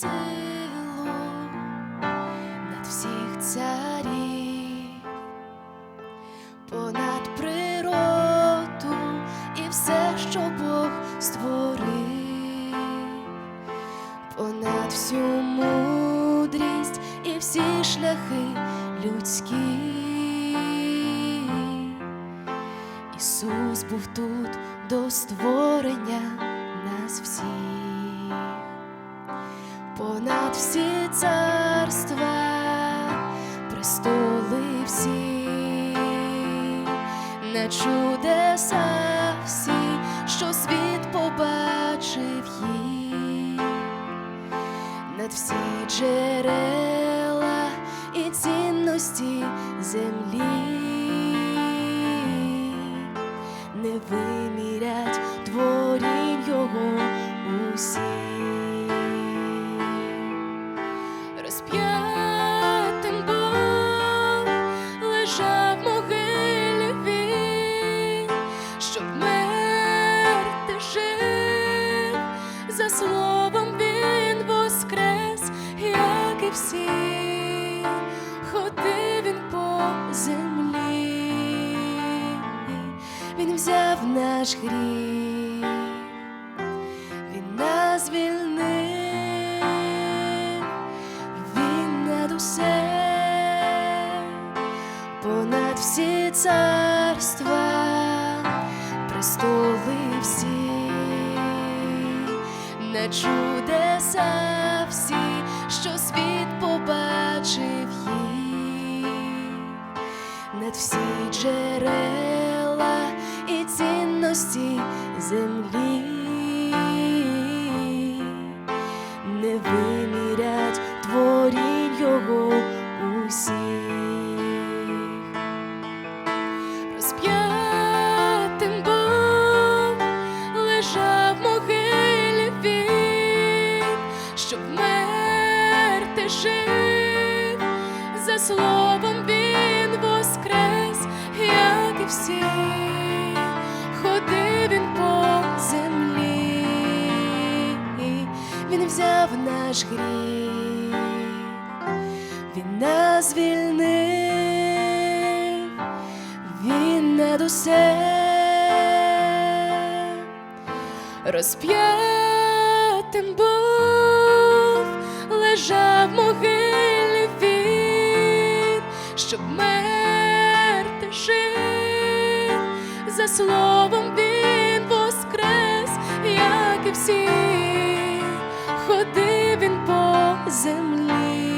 силу над всіх царів, понад природу і все, що Бог створив, понад всю мудрість і всі шляхи людські. Ісус був тут до створення нас всіх понад всі царства, престоли всі, на чудеса всі, що світ побачив їх, над всі джерела і цінності землі словом він воскрес, як і всі, ходив він по землі, він взяв наш гріх, він нас звільнив, він над усе, понад всі царства, престоли всі, на чудеса всі, що світ побачив їх, над всі джерела і цінності землі словом він воскрес, як і всі, ходив він по землі, він взяв наш гріх, він нас звільнив, він над усе. Розп'ятим був, щоб мерти жив, за словом він воскрес, як і всі, ходив він по землі,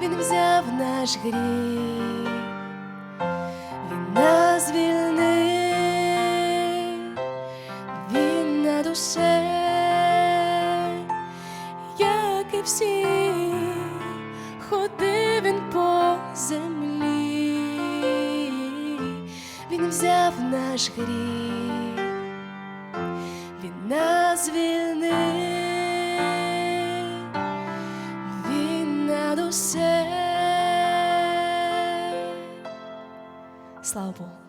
він взяв наш гріх, він нас звільнив, він над усе, як і всі, ходив наш гріх, він нас звільнив, він над усе. Слава Богу.